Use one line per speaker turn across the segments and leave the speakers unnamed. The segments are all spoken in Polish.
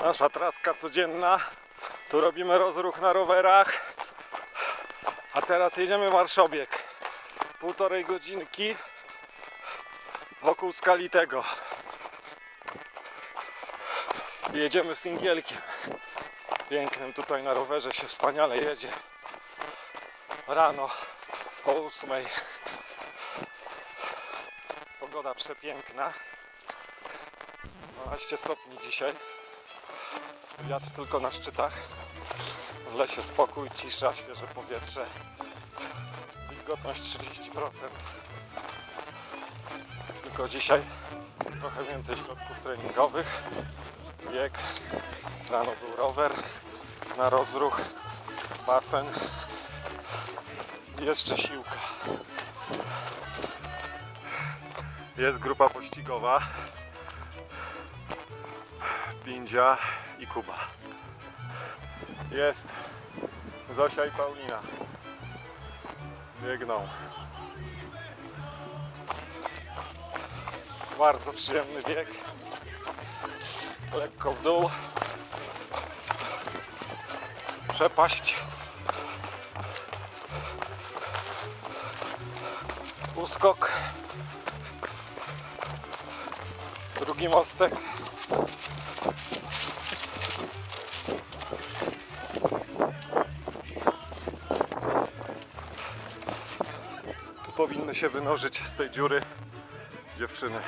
Nasza traska codzienna. Tu robimy rozruch na rowerach. A teraz jedziemy marszobieg. Półtorej godzinki wokół skali tego. Jedziemy singielkiem. Pięknym tutaj na rowerze się wspaniale jedzie. Rano o ósmej. Pogoda przepiękna. 12 stopni dzisiaj. Wiatr tylko na szczytach. W lesie spokój, cisza, świeże powietrze. Wilgotność 30%. Tylko dzisiaj trochę więcej środków treningowych. Bieg. Rano był rower. Na rozruch. Basen. I jeszcze siłka. Jest grupa pościgowa. Pindzia i Kuba. Jest Zosia i Paulina. Biegną. Bardzo przyjemny bieg. Lekko w dół. Przepaść. Uskok. Drugi mostek. Tu powinny się wynurzyć z tej dziury dziewczyny.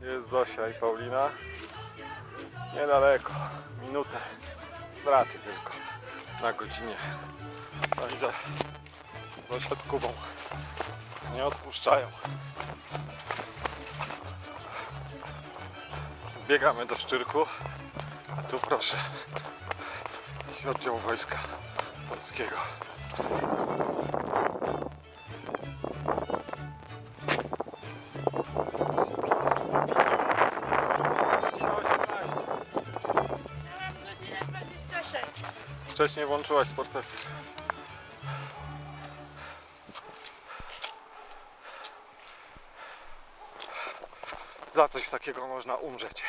Jest Zosia i Paulina. Niedaleko. Minutę. Straty tylko. Na godzinie. No i za Zosia z Kubą. Nie odpuszczają. Biegamy do Szczyrku. A tu proszę. Oddział Wojska Polskiego.
Godzinę 26.
Wcześniej włączyłaś sportesy. za coś takiego można umrzeć.